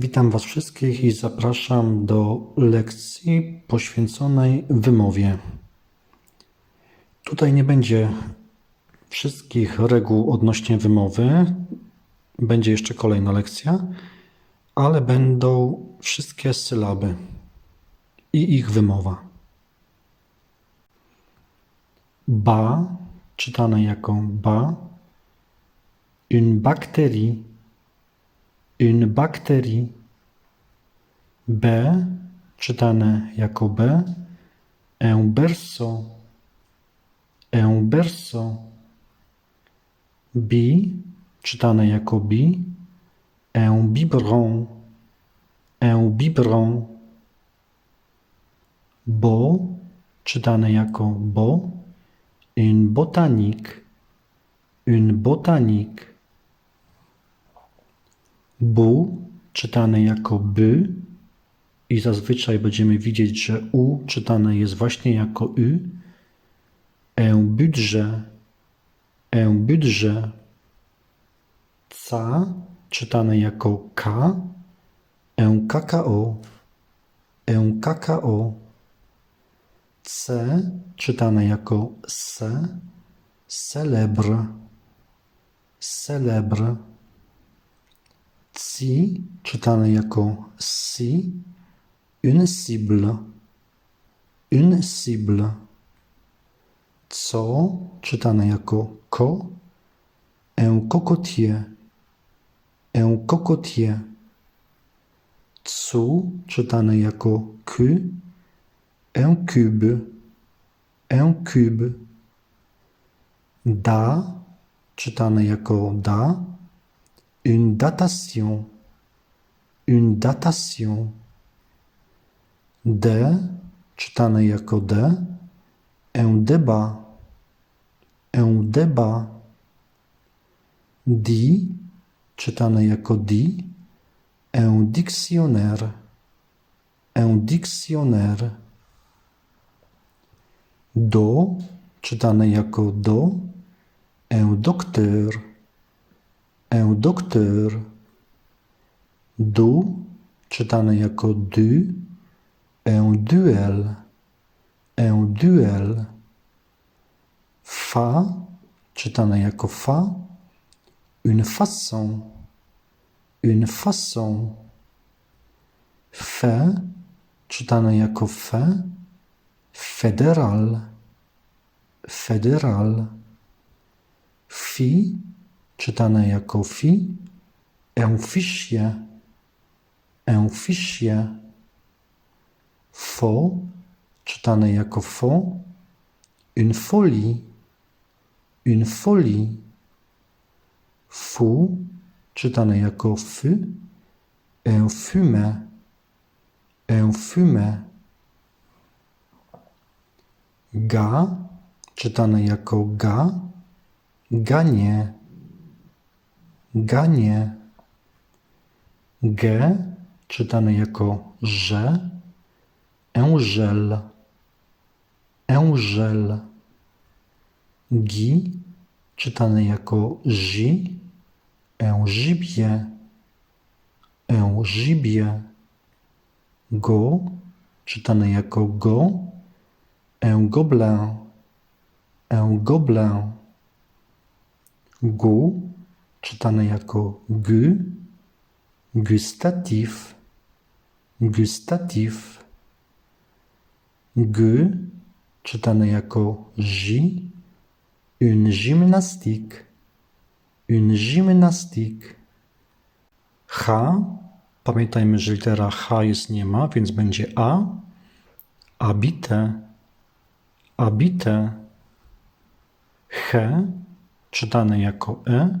Witam Was wszystkich i zapraszam do lekcji poświęconej wymowie. Tutaj nie będzie wszystkich reguł odnośnie wymowy, będzie jeszcze kolejna lekcja, ale będą wszystkie sylaby i ich wymowa. Ba, czytane jako ba, une bactérie, une bactérie. B, czytane jako B, un berceau, un berceau. B, czytane jako B, un biberon, un biberon. Bo, czytane jako bo, une botanique, une botanique. Bu, czytane jako by, i zazwyczaj będziemy widzieć, że u czytane jest właśnie jako y. Un budget, un budget. Ca, czytane jako k. Un kakao, un kakao. C, czytane jako se. Celebre, celebre. Ci, czytane jako si, une cible, une cible. Co, czytane jako ko, un cocotier, un cocotier. Cu, czytane jako ku, un cube, un cube. Da, czytane jako da, une datation, une datation. D, czytane jako D, un débat, un débat. Di, czytane jako di, un dictionnaire, un dictionnaire. Do, czytane jako do, un docteur, un docteur. Du, czytane jako du, un duel, un duel. Fa, czytane jako fa, une façon, une façon. Fe, czytane jako fe, fédéral, fédéral. Fi, czytane jako fi, un fichier. Fo, czytane jako fo, une folie, une folie. Fu, czytane jako fy, un fumet, un fumet. Ga, czytane jako ga, ganie, ganie. G, czytane jako że, Angel, Angel. Gi, czytane jako zi, un gibier. Go, czytane jako go, un gobelin. Gu, czytane jako gu, gustatif, gustatif. G, czytane jako J, une gymnastique, une gymnastique. H, pamiętajmy, że litera H jest nie ma, więc będzie A, habite, habite. He, czytane jako E,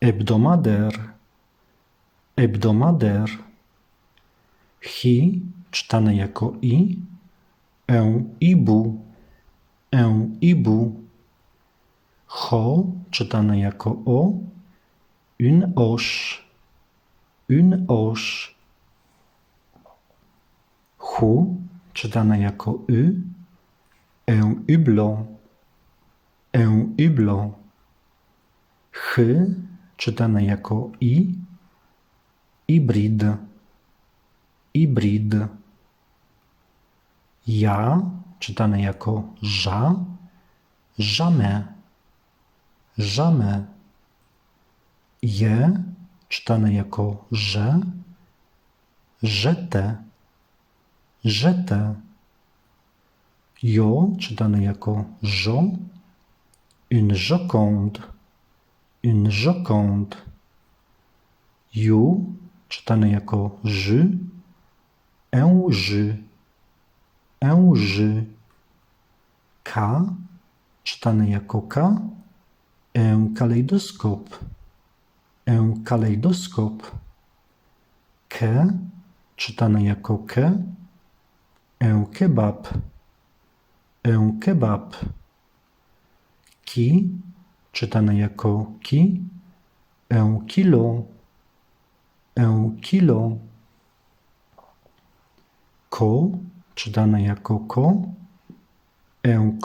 hebdomadaire, hebdomadaire. Hi, czytane jako i, un ibu, un ibu. Ho, czytane jako o, une oche, une oche. Hu, czytane jako y, un hublot, un hublot. Chy, czytane jako i, Hybrid. Hybrid. Ja, czytane jako ża, jamais. Jamais. Je, czytane jako że, żete. Żete. Jo, czytane jako żo, une joconde, une joconde. Ju, czytane jako ży, un ży, un ży. K, czytane jako K, un kalejdoskop, un kalejdoskop. Ke, czytane jako ke, un kebab, un kebab. Ki, czytane jako ki, un kilo, un kilo. Ko, czytane jako ko, un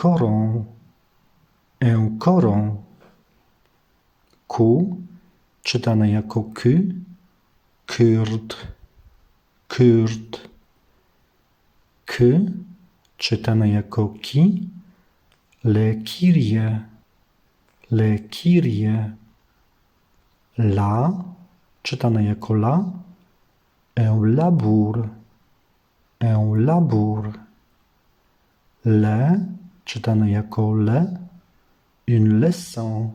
koron. Ku, czytane jako ky, kurt, kurt. K, czytane jako ki, le kirie, le kirie. La, czytane jako la, un labour, un labour. Le, czytane jako le, une leçon,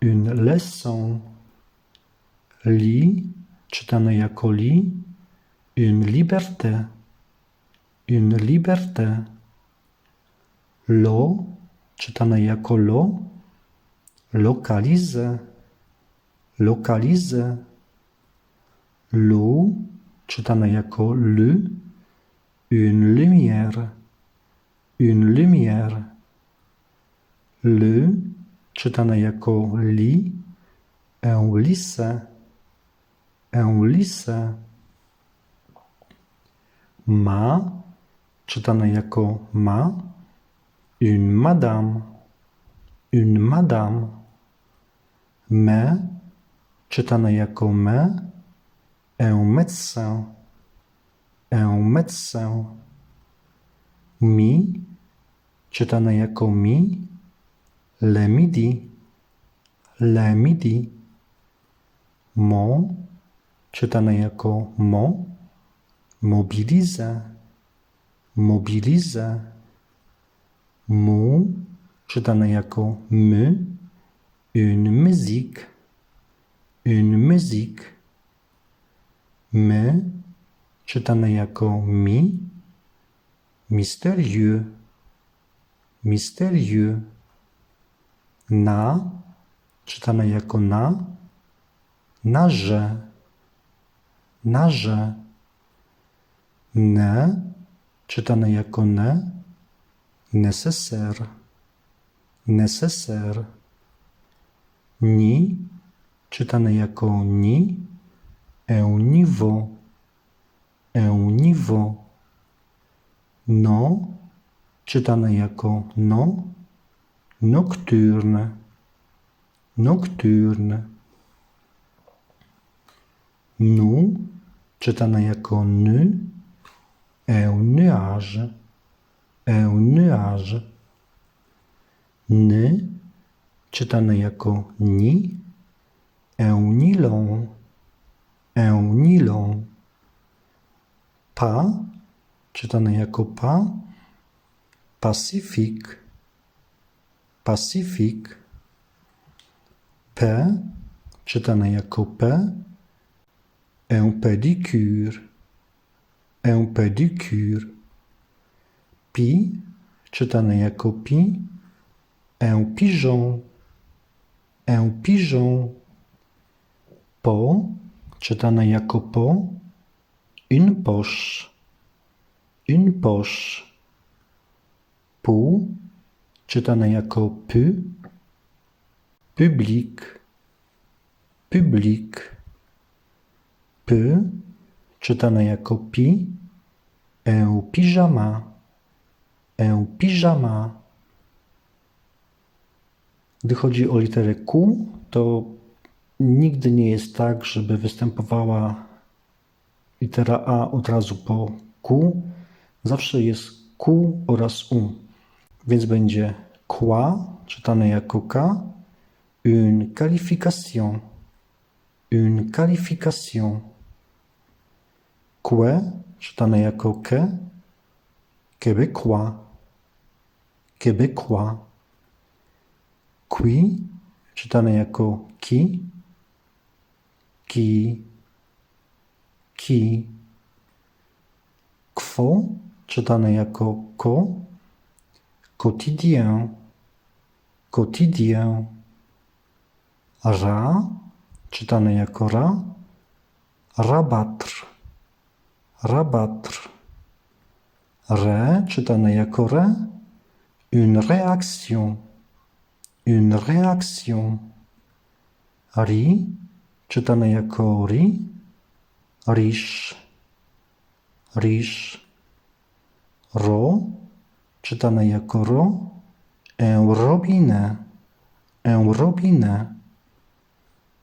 une leçon. Li, czytane jako li, une liberté, une liberté. Lo, czytane jako lo, localize, localize. Lu, czytane jako lu, une lumière, une lumière. Le, czytane jako li, un lycée, un lycée. Ma, czytane jako ma, une madame, une madame. Me, czytane jako me, un médecin. Mi, czytane jako mi, le midi, le midi. Mo, czytane jako mo, mobilize, mobilize. Mu, czytane jako my, une musique, une musique. My, czytane jako mi, mystérieux, mystérieux. Na, czytane jako na, naże, naże. Ne, czytane jako ne, nécessaire, nécessaire. Ni, czytane jako ni, un niveau. No, czytane jako no, nocturne, nocturne. Nu, czytane jako ny, un nuage, un nuage. Ny, czytane jako ni, un nilon, un nilon. Pa, czytane jako pa, pacyfique, pacyfique. P, czytane jako P, un pédicure, un pédicure. Pi, czytane jako pi, un pigeon, un pigeon. Po, czytane jako po, une poche, une poche. Pu, czytane jako pu, public, public. P, czytane jako pi, un pyjama, un pyjama. Gdy chodzi o literę Q, to nigdy nie jest tak, żeby występowała litera A od razu po Q. Zawsze jest Q oraz U. Więc będzie quoi, czytane jako K, une qualification, une qualification. Que, czytane jako ke, québécois, québécois. Qui, czytane jako ki, ki, ki. Kwo, czytane jako ko, quotidien, quotidien. Ra, czytane jako ra, rabatr, rabatr. Re, czytane jako re, une réaction, une réaction. Ri, czytane jako ri, riche, riche. Ro, czytane jako ro, un robinet.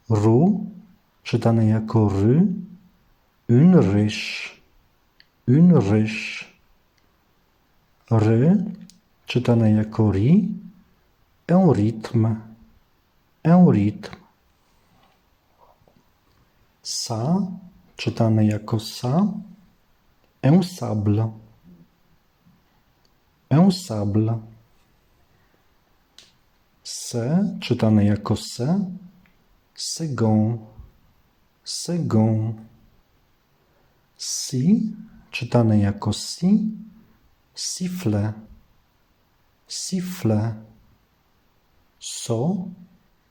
Ru, czytane jako ry, une riche. Ry, czytane jako ri, un rythme, un rythme. Sa, czytane jako sa, un sable, un sable. Se, czytane jako se, second, second. Si, czytane jako si, siffle, siffle. So,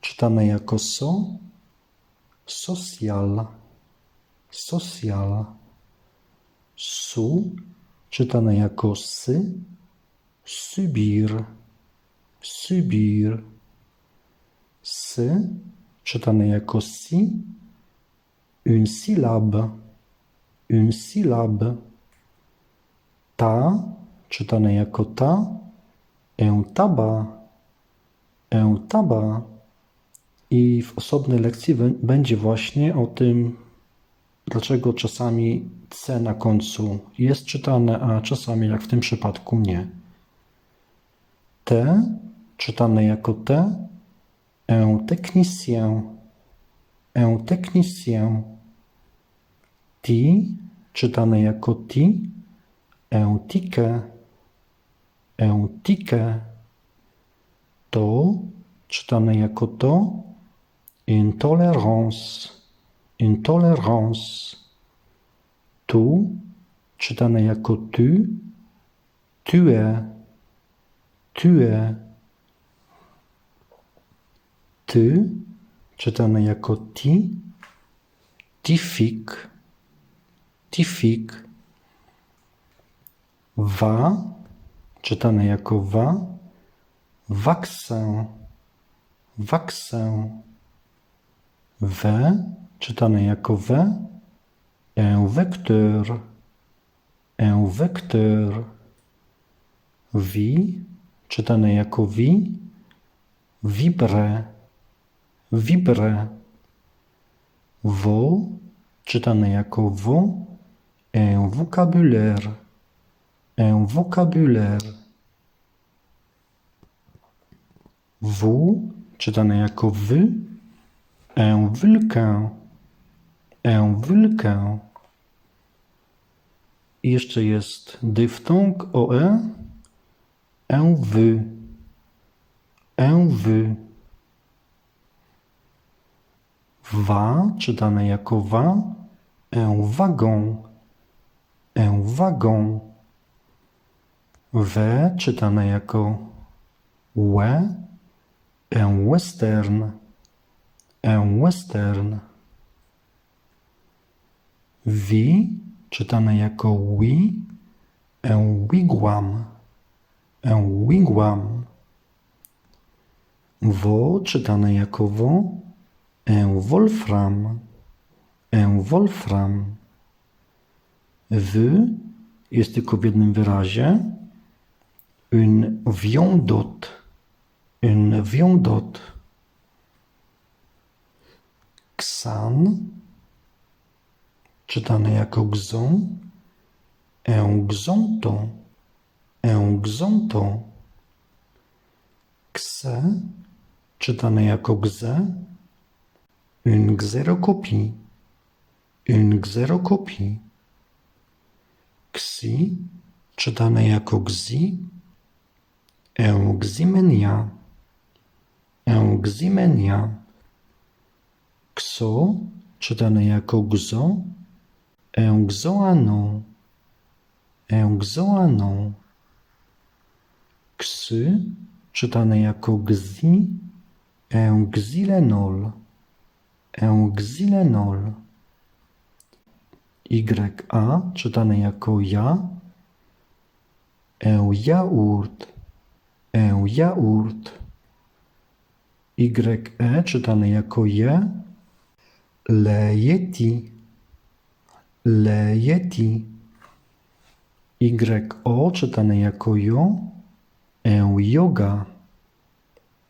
czytane jako so, social, social. Su, czytane jako sy, subir, subir. Sy, czytane jako si, une syllabe, une syllabe. Ta, czytane jako ta, un tabac, un tabac. I w osobnej lekcji bę- będzie właśnie o tym, dlaczego czasami C na końcu jest czytane, a czasami, jak w tym przypadku, nie. T, czytane jako T, un technicien. Ti, czytane jako ticket, un ticket. To, czytane jako to, intolérance, intolérance. Tu, czytane jako tu, tu es, tu es. Ty, czytane jako ti, tifik, tifik. Wa, czytane jako wa, vaccin, vaccin. We, czytane jako we, un vecteur, un vecteur. Wi, czytane jako wi, vibre, vibre. Wo, czytane jako wo, un vocabulaire, un vocabulaire. W, czytane jako wy, un vulcan, un vulcan. I jeszcze jest dyftong OE, un wy, un wy. Wa, czytane jako wa, un wagon, un wagon. We, czytane jako łe, un western, un western. Wi, czytane jako wi, un wigwam, un wigwam. Wo, czytane jako wo, un wolfram, un wolfram. W jest tylko w jednym wyrazie. Une viandotte, une viandotte. Ksan, czytane jako gzą, un gzonto, un gzonto. Kse, czytane jako gze, une xerokopie, une xerokopie. Ksi, czytane jako gzi, un gzimenia. Kso, czytane jako gzo, un gzoano. Ksy, czytane jako gzi, un gzilenol, un gzilenol. YA, czytane jako ja, un jaurt, un jaurt. YE, czytane jako je, le yeti, le yeti. YO, czytane jako jo, un yoga,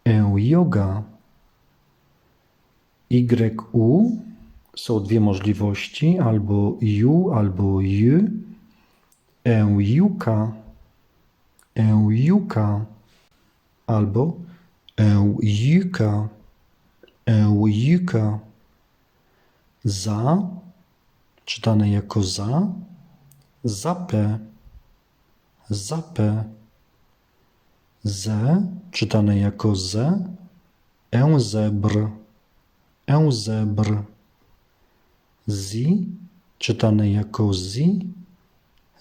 un yoga. YU są dwie możliwości, albo ju, albo j. Un juka, un juka, albo un juka. Za, czytane jako za, zapę, zapę. Ze, czytane jako ze, un zebr, un zebr. Zi, czytane jako zi,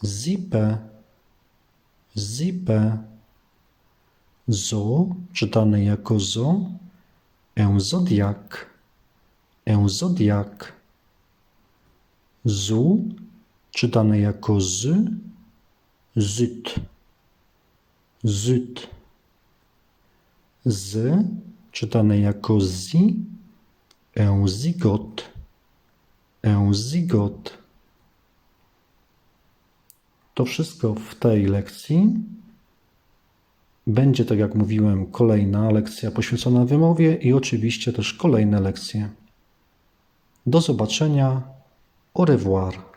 zipę, zipę. Zo, czytane jako zo, un zodiak, un zodiak. Zu, czytane jako z, zyt, zyt. Z, czytane jako zi, un zigot, un zigot. To wszystko w tej lekcji. Będzie, tak jak mówiłem, kolejna lekcja poświęcona wymowie i oczywiście też kolejne lekcje. Do zobaczenia. Au revoir.